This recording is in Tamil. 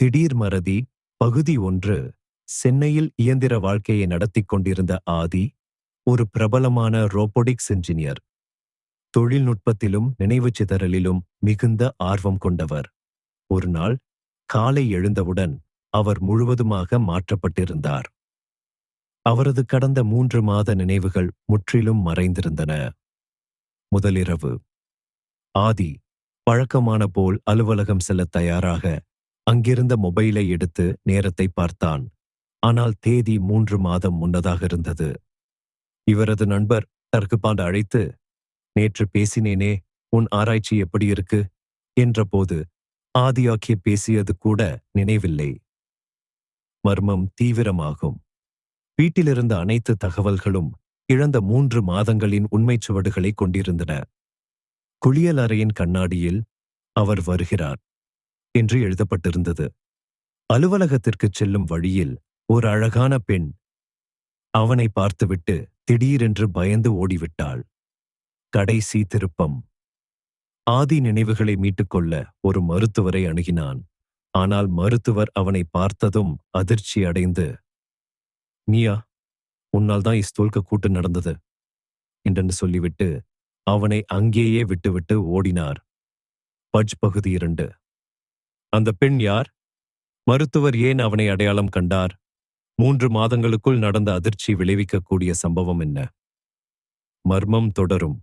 திடீர் மறதி பகுதி ஒன்று சென்னையில் இயந்திர வாழ்க்கையை நடத்திக் கொண்டிருந்த ஆதி ஒரு பிரபலமான ரோபோடிக்ஸ் இன்ஜினியர். தொழில்நுட்பத்திலும் நினைவுச் சிதறலிலும் மிகுந்த ஆர்வம் கொண்டவர். ஒரு நாள் காலை எழுந்தவுடன் அவர் முழுவதுமாக மாற்றப்பட்டிருந்தார். அவரது கடந்த மூன்று மாத நினைவுகள் முற்றிலும் மறைந்திருந்தன. முதலிரவு ஆதி பழக்கமான போல் அலுவலகம் செல்ல தயாராக அங்கிருந்த மொபைலை எடுத்து நேரத்தை பார்த்தான். ஆனால் தேதி மூன்று மாதம் முன்னதாக இருந்தது. இவரது நண்பர் தர்குபாண்ட் அழைத்து நேற்று பேசினேனே உன் ஆராய்ச்சி எப்படி இருக்கு? என்றபோது ஆதியாக்கிய பேசியது கூட நினைவில்லை. மர்மம் தீவிரமாகும். வீட்டிலிருந்த அனைத்து தகவல்களும் இழந்த மூன்று மாதங்களின் உண்மைச் சுவடுகளை கொண்டிருந்தன குளியலறையின் கண்ணாடியில் அவர் வருகிறார். என்று எழுதப்பட்டிருந்தது. அலுவலகத்திற்குச் செல்லும் வழியில் ஒரு அழகான பெண் அவனை பார்த்துவிட்டு திடீரென்று பயந்து ஓடிவிட்டாள். கடைசி திருப்பம். ஆதி நினைவுகளை மீட்டுக்கொள்ள ஒரு மருத்துவரை அணுகினான். ஆனால் மருத்துவர் அவனை பார்த்ததும் அதிர்ச்சி அடைந்து நீயா உன்னால் தான் இஸ்தோல்க கூட்டு நடந்தது என்றென்று சொல்லிவிட்டு அவனை அங்கேயே விட்டுவிட்டு ஓடினார். பஜ் பகுதி இரண்டு. அந்த பெண் யார்? மருத்துவர் ஏன் அவனை அடையாளம் கண்டார்? மூன்று மாதங்களுக்குள் நடந்த அதிர்ச்சி விளைவிக்கக்கூடிய சம்பவம் என்ன? மர்மம் தொடரும்.